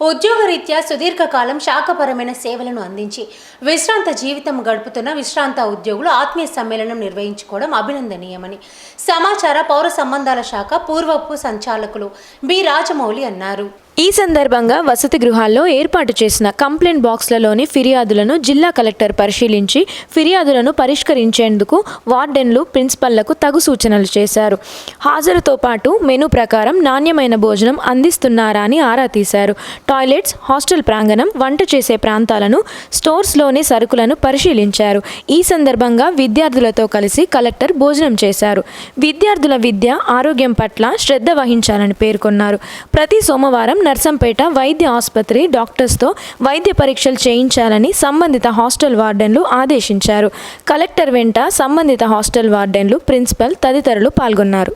ఉద్యోగరీత్యా సుదీర్ఘకాలం శాఖపరమైన సేవలను అందించి విశ్రాంత జీవితం గడుపుతున్న విశ్రాంత ఉద్యోగులు ఆత్మీయ సమ్మేళనం నిర్వహించుకోవడం అభినందనీయమని సమాచార పౌర సంబంధాల శాఖ పూర్వపు సంచాలకులు బి రాజమౌళి అన్నారు. ఈ సందర్భంగా వసతి గృహాల్లో ఏర్పాటు చేసిన కంప్లైంట్ బాక్స్లలోని ఫిర్యాదులను జిల్లా కలెక్టర్ పరిశీలించి ఫిర్యాదులను పరిష్కరించేందుకు వార్డెన్లు ప్రిన్సిపల్లకు తగు సూచనలు చేశారు. హాజరుతో పాటు మెనూ ప్రకారం నాణ్యమైన భోజనం అందిస్తున్నారా అని ఆరా తీశారు. టాయిలెట్స్ హాస్టల్ ప్రాంగణం వంట చేసే ప్రాంతాలను స్టోర్స్లోని సరుకులను పరిశీలించారు. ఈ సందర్భంగా విద్యార్థులతో కలిసి కలెక్టర్ భోజనం చేశారు. విద్యార్థుల విద్య ఆరోగ్యం పట్ల శ్రద్ధ వహించాలని పేర్కొన్నారు. ప్రతి సోమవారం నర్సంపేట వైద్య ఆసుపత్రి డాక్టర్స్తో వైద్య పరీక్షలు చేయించాలని సంబంధిత హాస్టల్ వార్డెన్లు ఆదేశించారు. కలెక్టర్ వెంట సంబంధిత హాస్టల్ వార్డెన్లు ప్రిన్సిపల్ తదితరులు పాల్గొన్నారు.